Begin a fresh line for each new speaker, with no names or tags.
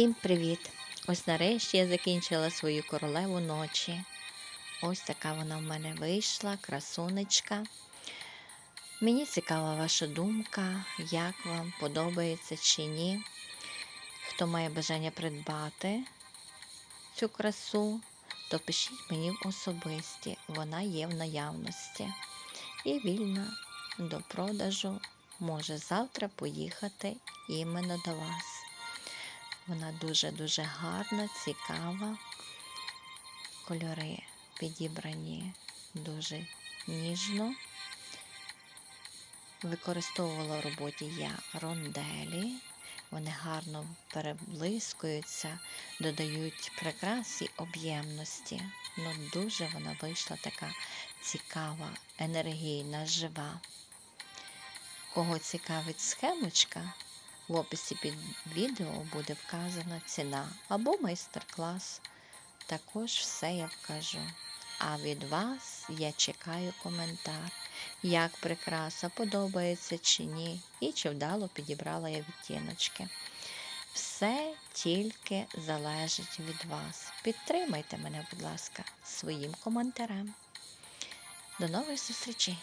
Всім привіт! Ось нарешті я закінчила свою королеву ночі. Ось така вона в мене вийшла, красунечка. Мені цікава ваша думка, як вам подобається чи ні. Хто має бажання придбати цю красу, то пишіть мені в особисті. Вона є в наявності. І вільна до продажу може завтра поїхати іменно до вас. Вона дуже-дуже гарна, цікава. Кольори підібрані дуже ніжно. Використовувала в роботі я ронделі. Вони гарно переблискуються, додають прикрасі об'ємності. Ну, дуже вона вийшла така цікава, енергійна, жива. Кого цікавить схемочка, в описі під відео буде вказана ціна або майстер-клас. Також все я вкажу. А від вас я чекаю коментар, як прикраса подобається чи ні, і чи вдало підібрала я відтіночки. Все тільки залежить від вас. Підтримайте мене, будь ласка, своїм коментарем. До нових зустрічей!